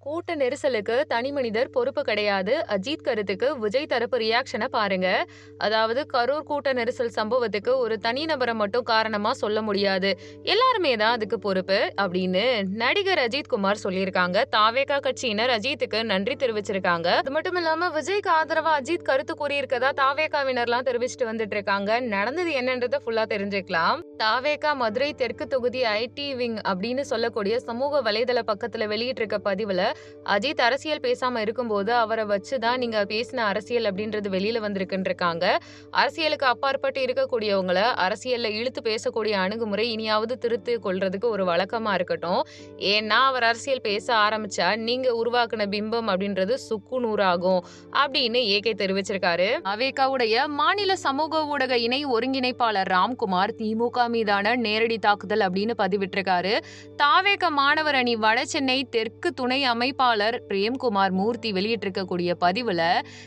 கூட்ட நெரிசலுக்கு தனி மனிதர் பொறுப்பு கிடையாது. அஜித் கருத்துக்கு விஜய் தரப்பு ரியாக்ஷனை பாருங்க. அதாவது கரூர் கூட்ட நெரிசல் சம்பவத்துக்கு ஒரு தனிநபரை மட்டும் காரணமா சொல்ல முடியாது. எல்லாருமே தான் அதுக்கு பொறுப்பு அப்படின்னு நடிகர் அஜித் குமார் சொல்லியிருக்காங்க. தாவேகா கட்சியினர் அஜித்துக்கு நன்றி தெரிவிச்சிருக்காங்க. அது மட்டும் இல்லாம விஜய்க்கு ஆதரவா அஜித் கருத்து கூறியிருக்கதா தாவேகாவினர்லாம் தெரிவிச்சுட்டு வந்துட்டு இருக்காங்க நடந்தது என்னன்றதை ஃபுல்லா தெரிஞ்சுக்கலாம். தாவேகா மதுரை தெற்கு தொகுதி ஐடி விங் அப்படின்னு சொல்லக்கூடிய சமூக வலைதள பக்கத்துல வெளியிட்டிருக்க பதிவுல அஜித் அரசியல் பேசாம இருக்கும்போது அவரை வச்சு தான் நீங்க பேசின அரசியல் அப்படின்றது வெளியில வந்திருக்குன்றிருக்காங்க. அரசியலுக்கு அப்பாற்பட்டு இருக்கக்கூடியவங்களை அரசியல்ல இழுத்து பேசக்கூடிய அணுகுமுறை இனியாவது திருத்து கொள்றதுக்கு ஒரு வழக்கமா இருக்கட்டும். ஏன்னா அவர் அரசியல் பேச ஆரம்பிச்சா நீங்க உருவாக்குன பிம்பம் அப்படின்றது சுக்கு நூறாகும் அப்படின்னு ஏகே தெரிவிச்சிருக்காரு. அவேகாவுடைய மாநில சமூக ஊடக இணை ஒருங்கிணைப்பாளர் ராம்குமார் திமுக மீதான நேரடி தாக்குதல் அப்படின்னு பதிவிட்டிருக்காரு. தாவேக மாணவர் அணி வட சென்னை தெற்கு துணை அமைப்பாளர் பிரேம்குமார் மூர்த்தி வெளியிட்டிருக்கக்கூடிய பதிவுல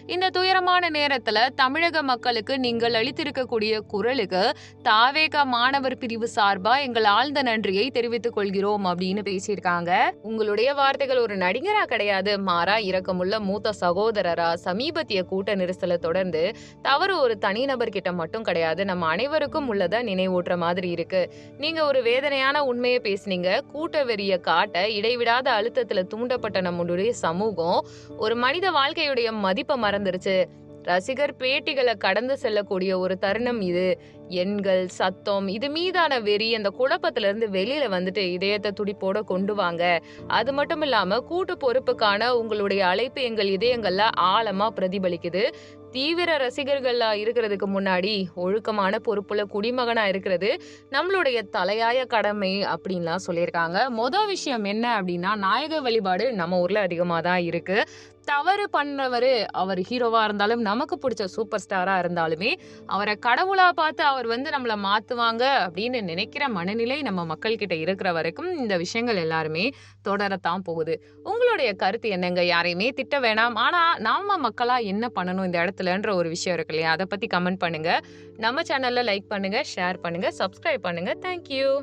இந்த துயரமான நேரத்துல தமிழக மக்களுக்கு நீங்கள் அளித்திருக்கக்கூடிய குரலுக்கு தாவேக மாணவர் பிரிவு சார்பா எங்கள் ஆழ்ந்த நன்றியை தெரிவித்துக் கொள்கிறோம் அப்படின்னு பேசியிருக்காங்க. உங்களுடைய வார்த்தைகள் ஒரு நடிகரா கிடையாது. மாறா இரக்கமுள்ள மூத்த சகோதரரா சமீபத்திய கூட்ட நெரிசலை தொடர்ந்து தவறு ஒரு தனிநபர் கிட்ட மட்டும் கிடையாது. நம்ம அனைவருக்கும் உள்ளதா நினைவூட்டுற மாதிரி இருக்கு. நீங்க ஒரு வேதனையான உண்மையை பேசுனீங்க. கூட்ட வெறிய காட்ட இடைவிடாத அழுத்தத்துல தூண்டப்பட்ட நம்மளுடைய சமூகம் ஒரு மனித வாழ்க்கையுடைய மதிப்பை மறந்துருச்சு. ரசிகர் பேட்டிகளை கடந்து செல்லக்கூடிய ஒரு தருணம் இது. எண்கள் சத்தம் இது மீதான வெறி அந்த குழப்பத்துல இருந்து வெளியில வந்துட்டு இதயத்தை துடிப்போட கொண்டு வாங்க. அது மட்டும் இல்லாம கூட்டு பொறுப்புக்கான உங்களுடைய அழைப்பு எங்கள் இதயங்கள்ல ஆழமா பிரதிபலிக்குது. தீவிர ரசிகர்களா இருக்கிறதுக்கு முன்னாடி ஒழுக்கமான பொறுப்புல குடிமகனா இருக்கிறது. நம்மளுடைய தலையாய கடமை அப்படின்லாம் சொல்லியிருக்காங்க. மொதல் விஷயம் என்ன அப்படின்னா நாயக வழிபாடு நம்ம ஊர்ல அதிகமாக தான் இருக்கு. தவறு பண்ணவர் அவர் ஹீரோவா இருந்தாலும் நமக்கு பிடிச்ச சூப்பர் ஸ்டாரா இருந்தாலுமே அவரை கடவுளா பார்த்து அவர் வந்து நம்மளை மாத்துவாங்க அப்படின்னு நினைக்கிற மனநிலை நம்ம மக்கள் கிட்ட இருக்கிற வரைக்கும் இந்த விஷயங்கள் எல்லாருமே தொடரத்தான் போகுது. உங்களுடைய கருத்து என்னங்க? யாரையுமே திட்ட வேணாம். ஆனா நாம மக்களா என்ன பண்ணணும் இந்த இடத்துலன்ற ஒரு விஷயம் இருக்கு இல்லையா? அதை பத்தி கமெண்ட் பண்ணுங்க. நம்ம சேனல்ல லைக் பண்ணுங்க ஷேர் பண்ணுங்க சப்ஸ்கிரைப் பண்ணுங்க. தேங்க்யூ